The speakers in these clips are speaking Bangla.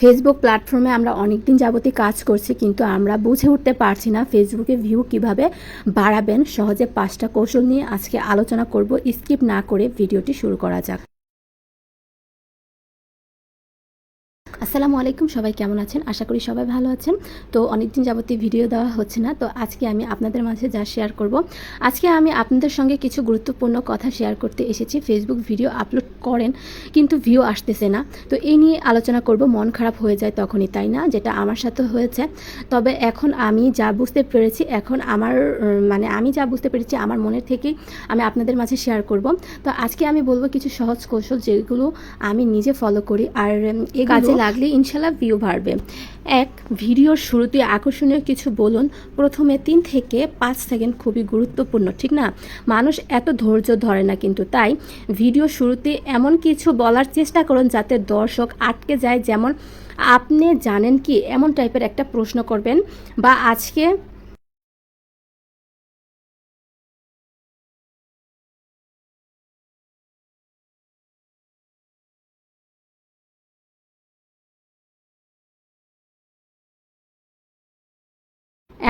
ফেসবুক প্ল্যাটফর্মে আমরা অনেক দিন যাবতীয় কাজ করছি, কিন্তু আমরা বুঝে উঠতে পারছি না ফেসবুকে ভিউ কীভাবে বাড়াবেন। সহজে পাঁচটা কৌশল নিয়ে আজকে আলোচনা করব। স্কিপ না করে ভিডিওটি শুরু করা যাক। আসসালামু আলাইকুম, সবাই কেমন আছেন? আশা করি সবাই ভালো আছেন। তো অনেকদিন যাবতীয় ভিডিও দেওয়া হচ্ছে না, তো আজকে আমি আপনাদের মাঝে যা শেয়ার করব, আজকে আমি আপনাদের সঙ্গে কিছু গুরুত্বপূর্ণ কথা শেয়ার করতে এসেছি। ফেসবুক ভিডিও আপলোড করেন, কিন্তু ভিউ আসতেছে না। তো এই নিয়ে আলোচনা করব, মন খারাপ হয়ে যায় তখনই, তাই না? যেটা আমার সাথে হয়েছে। তবে এখন আমি যা বুঝতে পেরেছি, এখন আমার মানে আমি যা বুঝতে পেরেছি, আমার মনের থেকেই আমি আপনাদের মাঝে শেয়ার করব। তো আজকে আমি বলব কিছু সহজ কৌশল যেগুলো আমি নিজে ফলো করি। আর এই কাজে লাগলে ইনশাল্লাহ ভিউ বাড়বে। এক, ভিডিওর শুরুতে আকর্ষণীয় কিছু বলুন। প্রথমে তিন থেকে পাঁচ সেকেন্ড খুবই গুরুত্বপূর্ণ, ঠিক না? মানুষ এত ধৈর্য ধরে না কিন্তু, তাই ভিডিও শুরুতে এমন কিছু বলার চেষ্টা করুন যাতে দর্শক আটকে যায়। যেমন, আপনি জানেন কি এমন টাইপের একটা প্রশ্ন করবেন, বা আজকে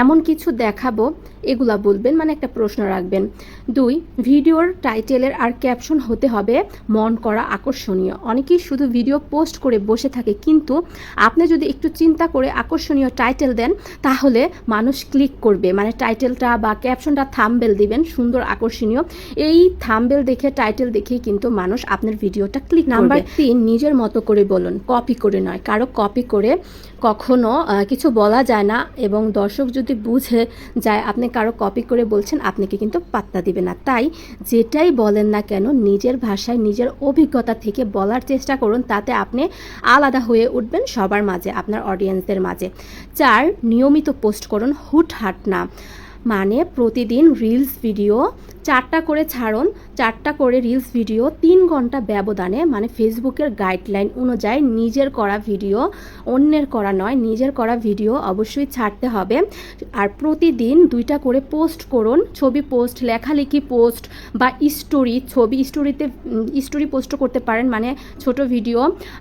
এমন কিছু দেখাবো, এগুলা বলবেন মানে একটা প্রশ্ন রাখবেন। দুই, ভিডিওর টাইটেলের আর ক্যাপশন হতে হবে, মন করা আকর্ষণীয়। অনেকেই শুধু ভিডিও পোস্ট করে বসে থাকে, কিন্তু আপনি যদি একটু চিন্তা করে আকর্ষণীয় টাইটেল দেন, তাহলে মানুষ ক্লিক করবে। মানে টাইটেলটা বা ক্যাপশনটা থামবেল দিবেন, সুন্দর আকর্ষণীয়। এই থামবেল দেখে, টাইটেল দেখেই কিন্তু মানুষ আপনার ভিডিওটা ক্লিক নাম্বার তিন, নিজের মতো করে বলুন, কপি করে নয়। কারও কপি করে কখনো কিছু বলা যায় না এবং দর্শক যদি বুঝে যায়, আপনি কারও কপি করে বলছেন, আপনাকে কিন্তু পাত্তা দিবে না। তাই যেটাই বলেন না কেন, নিজের ভাষায়, নিজের অভিজ্ঞতা থেকে বলার চেষ্টা করুন, তাতে আপনি আলাদা হয়ে উঠবেন সবার মাঝে, আপনার অডিয়েন্সদের মাঝে। চার, নিয়মিত পোস্ট করুন, হুটহাট না। মানে প্রতিদিন রিলস ভিডিও চারটা করে ছাড়ুন চারটা করে রিলস ভিডিও তিন ঘণ্টা ব্যবধানে মানে ফেসবুকের গাইডলাইন অনুযায়ী নিজের করা ভিডিও অন্যের করা নয়, নিজের করা ভিডিও অবশ্যই ছাড়তে হবে। আর প্রতিদিন দুইটা করে পোস্ট করুন, ছবি পোস্ট লেখালেখি পোস্ট বা স্টোরি ছবি স্টোরিতে স্টোরি পোস্টও করতে পারেন মানে ছোট ভিডিও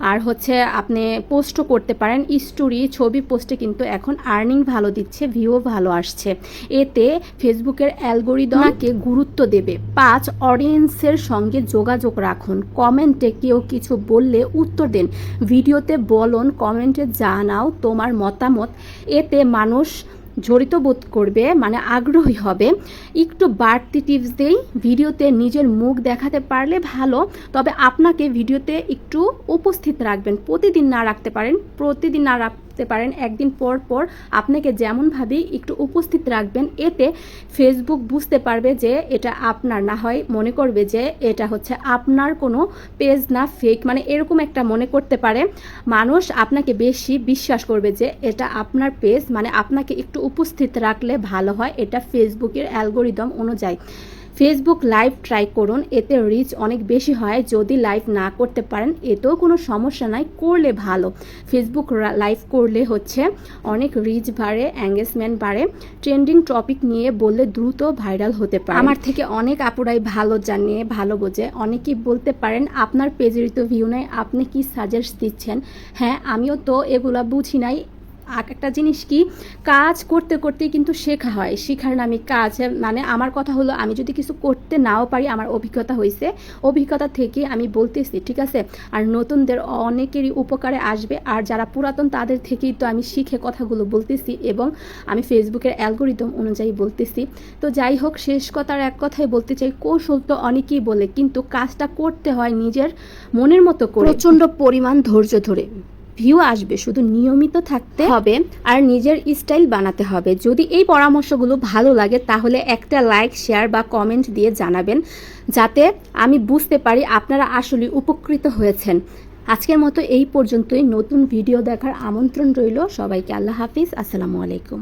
আর হচ্ছে আপনি পোস্টও করতে পারেন স্টোরি ছবি পোস্টে কিন্তু এখন আর্নিং ভালো দিচ্ছে ভিউ ভালো আসছে। এতে ফেসবুকের অ্যালগোরিদমকে গুরুত্ব দেবে। পাঁচ অডিয়েন্সের সঙ্গে যোগাযোগ রাখুন। কমেন্টে কেউ কিছু বললে উত্তর দেন। ভিডিওতে বলুন, কমেন্টে জানাও তোমার মতামত। এতে মানুষ জড়িত বোধ করবে মানে আগ্রহী হবে। একটু বাড়তি টিপস দেই, ভিডিওতে নিজের মুখ দেখাতে পারলে ভালো। তবে আপনাকে ভিডিওতে একটু উপস্থিত রাখবেন। প্রতিদিন না রাখতে পারেন, প্রতিদিন না রাখতে পারেন। একদিন পর পর আপনাকে যেমনভাবে একটু উপস্থিত রাখবেন, এতে ফেসবুক বুঝতে পারবে যে এটা আপনার না হয় মনে করবে যে এটা হচ্ছে আপনার কোনো পেজ না ফেক মানে এরকম একটা মনে করতে পারে। মানুষ আপনাকে বেশি বিশ্বাস করবে যে এটা আপনার পেজ মানে আপনাকে একটু উপস্থিত রাখলে ভালো হয়। এটা ফেসবুকের অ্যালগোরিদম অনুযায়ী। ফেসবুক লাইভ ট্রাই করুন, এতে রিচ অনেক বেশি হয়। যদি লাইভ না করতে পারেন, এতেও কোনো সমস্যা নাই, করলে ভালো। ফেসবুক লাইভ করলে হচ্ছে অনেক রিচ বাড়ে এঙ্গেজমেন্ট বাড়ে। ট্রেন্ডিং টপিক নিয়ে বললে দ্রুত ভাইরাল হতে পারে। আমার থেকে অনেক আপুরাই ভালো জানে, ভালো বোঝে। অনেকেই বলতে পারেন, আপনার পেজের তো ভিউ নেই, আপনি কি সাজেস্ট দিচ্ছেন? হ্যাঁ আমিও তো এগুলা বুঝি নাই। একটা জিনিস কি, কাজ করতে করতে কিন্তু শেখা হয়। শেখার নামে কাজ মানে আমার কথা হলো আমি যদি কিছু করতে নাও পারি, আমার অভিজ্ঞতা হয়েছে অভিজ্ঞতা থেকে আমি বলতেছি, ঠিক আছে? আর নতুনদের অনেকেরই উপকারে আসবে। আর যারা পুরাতন, তাদের থেকেই তো আমি শিখে কথাগুলো বলতেছি এবং আমি ফেসবুকের অ্যালগোরিদম অনুযায়ী বলতেছি। তো যাই হোক, শেষ কথার এক কথাই বলতে চাই, কৌশল তো অনেকেই বলে, কিন্তু কাজটা করতে হয় নিজের মনের মতো করে। প্রচণ্ড পরিমাণ ধৈর্য ধরে। ভিউ আসবে, শুধু নিয়মিত থাকতে হবে আর নিজের স্টাইল বানাতে হবে। যদি এই পরামর্শগুলো ভালো লাগে, তাহলে একটা লাইক শেয়ার বা কমেন্ট দিয়ে জানাবেন, যাতে আমি বুঝতে পারি আপনারা আসলে উপকৃত হয়েছেন। আজকের মতো এই পর্যন্তই। নতুন ভিডিও দেখার আমন্ত্রণ রইল সবাইকে। আল্লাহ হাফিজ। আসসালামু আলাইকুম।